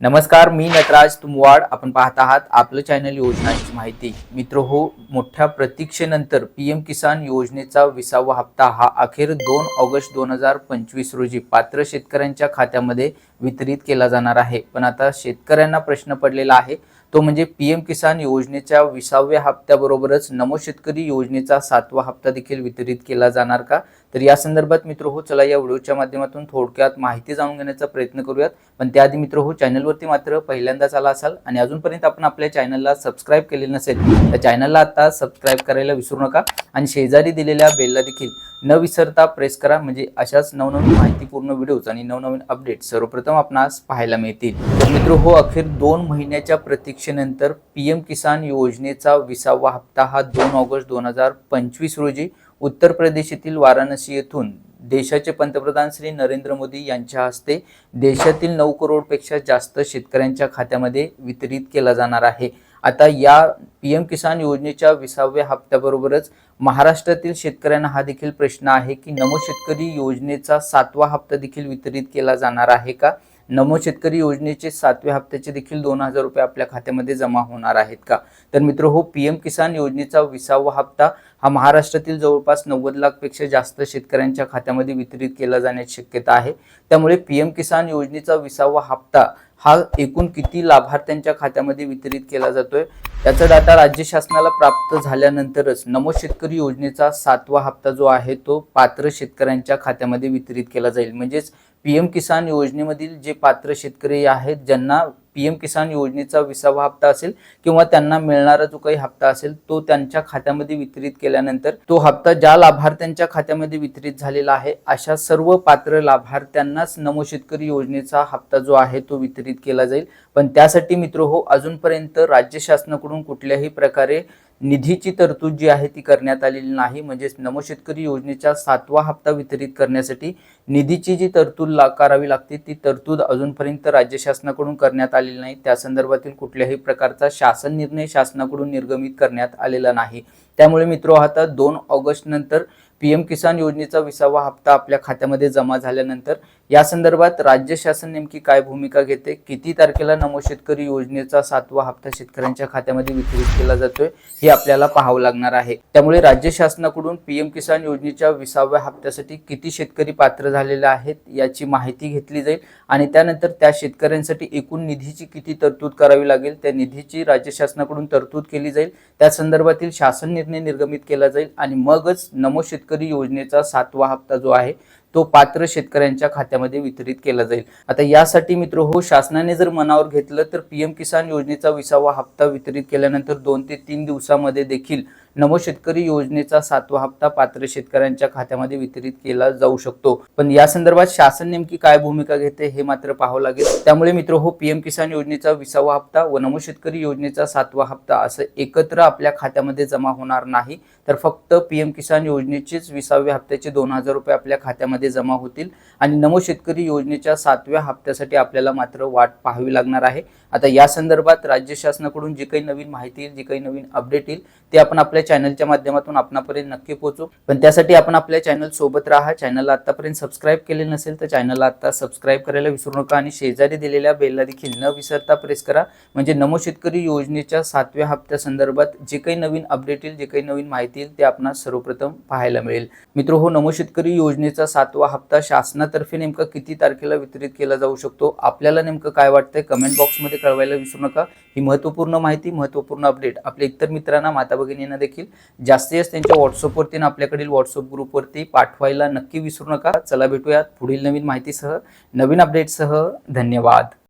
नमस्कार मी नटराज तुमवाड. आपण पाहत आहात आपलं चॅनल योजनांची माहिती. मित्र हो मोठ्या प्रतीक्षेनंतर पी एम किसान योजनेचा विसावा हप्ता हा अखेर दोन ऑगस्ट दोन हजार पंचवीस रोजी पात्र शेतकऱ्यांच्या खात्यामध्ये वितरित केला जाणार आहे. पण आता शेतकऱ्यांना प्रश्न पडलेला आहे. तो म्हणजे पी एम किसान योजनेच्या विसाव्या हप्त्याबरोबरच नमो शेतकरी योजनेचा सातवा हप्ता देखील वितरित केला जाणार का? तर या संदर्भात मित्र हो चला या व्हिडिओच्या माध्यमातून थोडक्यात माहिती जाणून घेण्याचा प्रयत्न करूयात. पण त्याआधी मित्र हो चॅनलवरती मात्र पहिल्यांदाच आला असाल आणि अजूनपर्यंत आपण आपल्या चॅनलला सबस्क्राईब केलेलं नसेल तर चॅनलला आता सबस्क्राईब करायला विसरू नका आणि शेजारी दिलेल्या बेलला देखील न विसरता प्रेस करा. म्हणजे अशाच नवनवीन माहितीपूर्ण व्हिडिओज आणि नवनवीन अपडेट सर्वप्रथम आपणास पाहायला मिळतील. तर मित्र हो अखेर दोन महिन्याच्या प्रतीक्षेनंतर पी एम किसान योजनेचा विसावा हप्ता हा दोन ऑगस्ट दोन हजार पंचवीस रोजी उत्तर प्रदेश येथील वाराणसी येथून देशाचे पंतप्रधान श्री नरेंद्र मोदी यांच्या हस्ते देशातील नऊ करोडपेक्षा जास्त शेतकऱ्यांच्या खात्यामध्ये वितरित केला जाणार आहे. आता या पी एम किसान योजनेच्या विसाव्या हप्त्याबरोबरच महाराष्ट्रातील शेतकऱ्यांना हा देखील प्रश्न आहे की नमो शेतकरी योजनेचा सातवा हप्ता देखील वितरित केला जाणार आहे का? नमो शेतकरी योजनेचे सातव्या हप्त्याचे देखील दोन हजार रुपये आपल्या खात्यामध्ये जमा होणार आहेत का? तर मित्र हो पी एम किसान योजनेचा विसावा हप्ता हा महाराष्ट्रातील जवळपास नव्वद लाखपेक्षा जास्त शेतकऱ्यांच्या खात्यामध्ये वितरित केला जाण्याची शक्यता आहे. त्यामुळे पी एम किसान योजनेचा विसावा हप्ता हा एकूण किती लाभार्थ्यांच्या खात्यामध्ये वितरित केला जातोय? याचा डाटा राज्य शासनाला प्राप्त झाल्यानंतरच नमो शेतकरी योजनेचा सातवा हप्ता जो आहे तो पात्र शेतकऱ्यांच्या खात्यामध्ये वितरित केला जाईल. म्हणजेच पी एम किसान योजनेमधील जे पात्र शेतकरी आहेत ज्यांना पी एम किसान योजनेचा विसावा हप्ता असेल किंवा त्यांना मिळणारा जो काही हप्ता असेल तो त्यांच्या खात्यामध्ये वितरित केल्यानंतर तो हप्ता ज्या लाभार्थ्यांच्या खात्यामध्ये वितरित झालेला आहे अशा सर्व पात्र लाभार्थ्यांनाच नमो शेतकरी योजनेचा हप्ता जो आहे तो वितरित केला जाईल. पण त्यासाठी मित्र हो अजूनपर्यंत राज्य शासनाकडून कुठल्याही प्रकारे निधीची तरतूद जी आहे ती करण्यात आलेली नाही. म्हणजेच नमो शेतकरी योजनेचा सातवा हप्ता वितरित करण्यासाठी निधीची जी तरतूद ला करावी लागते ती तरतूद अजूनपर्यंत राज्य शासनाकडून करण्यात आलेली नाही. त्या संदर्भातील कुठल्याही प्रकारचा शासन निर्णय शासनाकडून निर्गमित करण्यात आलेला नाही. त्यामुळे मित्र आता दोन ऑगस्ट नंतर पी एम किसान योजनेचा विसावा हप्ता आपल्या खात्यामध्ये जमा झाल्यानंतर या संदर्भात राज्य शासन नेमकी काय भूमिका घेते? किती तारखेला नमो शेतकरी योजनेचा सातवा हप्ता शेतकऱ्यांच्या खात्यामध्ये वितरित केला जातोय हे आपल्याला पाहावं लागणार आहे. त्यामुळे राज्य शासनाकडून पीएम किसान योजनेच्या विसाव्या हप्त्यासाठी किती शेतकरी पात्र झालेले आहेत याची माहिती घेतली जाईल आणि त्यानंतर त्या शेतकऱ्यांसाठी एकूण निधीची किती तरतूद करावी लागेल त्या निधीची राज्य शासनाकडून तरतूद केली जाईल. त्या संदर्भातील शासन निर्णय निर्गमित केला जाईल आणि मगच नमो शेतकरी योजनेचा सातवा हप्ता जो आहे तो पात्र शेतकऱ्यांच्या खात्यामध्ये वितरित केला जाईल. आता यासाठी मित्र हो शासनाने जर मनावर घेतलं तर पीएम किसान योजनेचा विसावा हप्ता वितरित केल्यानंतर दोन ते तीन दिवसामध्ये देखील नमो शेतकरी योजनेचा सातवा हप्ता पात्र शेतकऱ्यांच्या खात्यामध्ये वितरित केला जाऊ शकतो. पण या संदर्भात शासन नेमकी काय भूमिका घेते हे मात्र पाहावं लागेल. त्यामुळे मित्र हो पीएम किसान योजनेचा विसावा हप्ता व नमो शेतकरी योजनेचा सातवा हप्ता असं एकत्र आपल्या खात्यामध्ये जमा होणार नाही तर फक्त पीएम किसान योजनेचेच विसाव्या हप्त्याचे दोन हजार रुपये आपल्या खात्यामध्ये जमा होतील आणि नमो शेतकरी योजनेच्या सातव्या हप्त्यासाठी आपल्याला मात्र वाट पाहावी लागणार आहे. आता या संदर्भात राज्य शासनाकडून जी काही नवीन माहिती येईल जी काही नवीन अपडेट येईल ते आपण आपल्या चॅनलच्या माध्यमातून आपणापर्यंत नक्की पोहोचू. पण त्यासाठी आपण आपल्या चॅनल सोबत राहा. चॅनलला आतापर्यंत सबस्क्राईब केले नसेल तर चॅनलला आता सबस्क्राईब करायला विसरू नका आणि शेजारी दिलेल्या बेलला देखील न विसरता प्रेस करा. म्हणजे नमो शेतकरी योजनेच्या सातव्या हप्त्या संदर्भात जे काही नवीन अपडेट येईल जे काही नवीन माहिती येईल ते आपणास सर्वप्रथम पाहायला मिळेल. मित्र हो नमो शेतकरी योजनेचा सातवा हप्ता शासनातर्फे नेमका किती तारखेला वितरित केला जाऊ शकतो? आपल्याला नेमकं काय वाटतंय? कमेंट बॉक्समध्ये कळवायला विसरू नका. ही महत्त्वपूर्ण माहिती महत्त्वपूर्ण अपडेट आपल्या इतर मित्रांना माता भगिनींना देखील. जास्तीत जास्त त्यांच्या व्हॉट्सअपवरती आणि आपल्याकडील व्हॉट्सअप ग्रुपवरती पाठवायला नक्की विसरू नका. चला भेटूयात पुढील नवीन माहितीसह नवीन अपडेटसह धन्यवाद.